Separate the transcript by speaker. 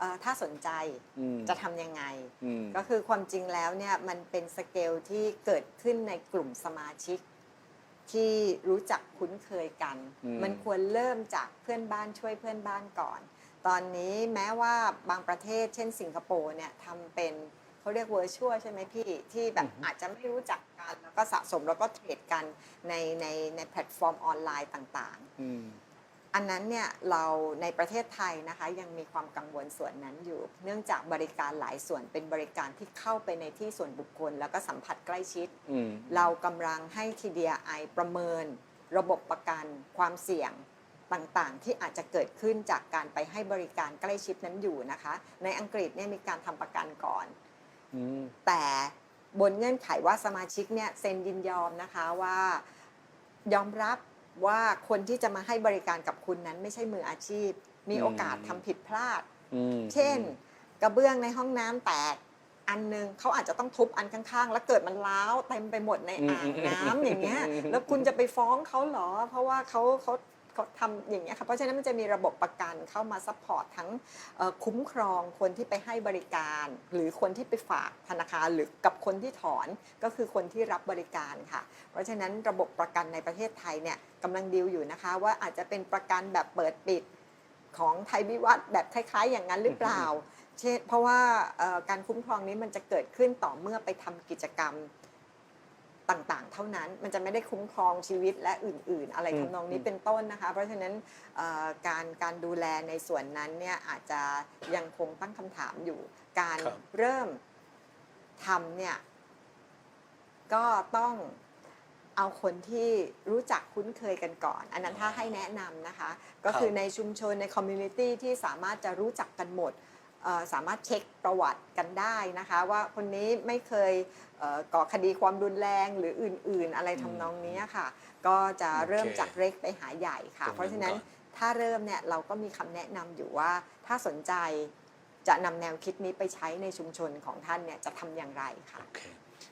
Speaker 1: เอ่อถ้าสนใจ
Speaker 2: อืม
Speaker 1: จะทำยังไง
Speaker 2: อืม
Speaker 1: ก็คือความจริงแล้วเนี่ยมันเป็นสเกลที่เกิดขึ้นในกลุ่มสมาชิก ที่รู้จักคุ้นเคยกัน
Speaker 2: อืม
Speaker 1: มันควรเริ่มจากเพื่อนบ้านช่วยเพื่อนบ้านก่อน ตอนนี้แม้ว่าบางประเทศ เช่นสิงคโปร์เนี่ยทำเป็นเขาเรียกเวอร์ชวลใช่ไหมพี่ ที่แบบอาจจะไม่รู้จักกัน แล้วก็สะสมแล้วก็เทรดกันในในในแพลตฟอร์มออนไลน์ต่างๆ
Speaker 2: อืม
Speaker 1: อันนั้นเนี่ยเราในประเทศไทยนะคะยังมีความกังวลส่วนนั้นอยู่ เนื่องจากบริการหลายส่วนเป็นบริการที่เข้าไปในที่ส่วนบุคคล แล้วก็สัมผัสใกล้ชิด
Speaker 2: อืม
Speaker 1: เรากำลังให้ TDI ประเมิน ระบบประกันความเสี่ยงต่างๆ ที่อาจจะเกิดขึ้นจากการไปให้บริการใกล้ชิดนั้นอยู่นะคะ ในอังกฤษเนี่ยมีการทำประกันก่อน
Speaker 2: อืม
Speaker 1: แต่บนเงื่อนไขว่าสมาชิกเนี่ยเซ็นยินยอมนะคะว่ายอมรับ ว่าคนที่จะมาให้บริการกับคุณนั้นไม่ใช่มืออาชีพ มีโอกาสทำผิดพลาด
Speaker 2: อืม
Speaker 1: เช่น กระเบื้องในห้องน้ำแตกอันหนึงเขาอาจจะต้องทุบอันข้างๆ แล้วเกิดมันร้าวเต็มไปหมดในอ่างน้ำอย่างเงี้ย แล้วคุณจะไปฟ้องเขาเหรอ เพราะว่าเขาเขา เขาทำอย่างเงี้ยค่ะเพราะฉะนั้นมันจะมีระบบประกันเข้ามาซัพพอร์ตทั้งคุ้มครองคนที่ไปให้บริการ หรือคนที่ไปฝากธนาคารหรือกับคนที่ถอนก็คือคนที่รับบริการค่ะ เพราะฉะนั้นระบบประกันในประเทศไทยเนี่ยกำลังดีลอยู่นะคะ ว่าอาจจะเป็นประกันแบบเปิดปิดของไทยวิวัฒน์แบบคล้าย ๆ อย่างนั้นหรือเปล่า เช่นเพราะว่าการคุ้มครองนี้มันจะเกิดขึ้นต่อเมื่อไปทำกิจกรรม ต่างๆ เท่านั้นมันจะไม่ได้คุ้มครองชีวิตและอื่น ๆ อะไร
Speaker 2: อืม
Speaker 1: ทำนองนี้
Speaker 2: อืม
Speaker 1: เป็นต้นนะคะ เพราะฉะนั้นเอ่อการการดูแลในส่วนนั้นเนี่ยอาจจะยังคงตั้งคำถามอยู่ การ
Speaker 2: ครับ
Speaker 1: เริ่มทำเนี่ยก็ต้องเอาคนที่รู้จักคุ้นเคยกันก่อน อันนั้นถ้าให้แนะนำนะคะ ก็คือในชุมชนในคอมมูนิตี้ที่สามารถจะรู้จักกันหมดเอ่อ สามารถเช็คประวัติกันได้นะคะ ว่าคนนี้ไม่เคยเอ่อก่อคดีความรุนแรงหรืออื่น ๆ อะไรทำนองนี้ค่ะ ก็จะเริ่ม
Speaker 2: โอเค
Speaker 1: จากเล็กไปหาใหญ่ค่ะ
Speaker 2: ตรงนั้น
Speaker 1: เพราะฉะนั้น
Speaker 2: ก่อน
Speaker 1: ถ้าเริ่มเนี่ยเราก็มีคำแนะนำอยู่ว่าถ้าสนใจจะนำแนวคิดนี้ไปใช้ในชุมชนของท่านเนี่ยจะทำอย่างไรค่ะ
Speaker 2: โอเค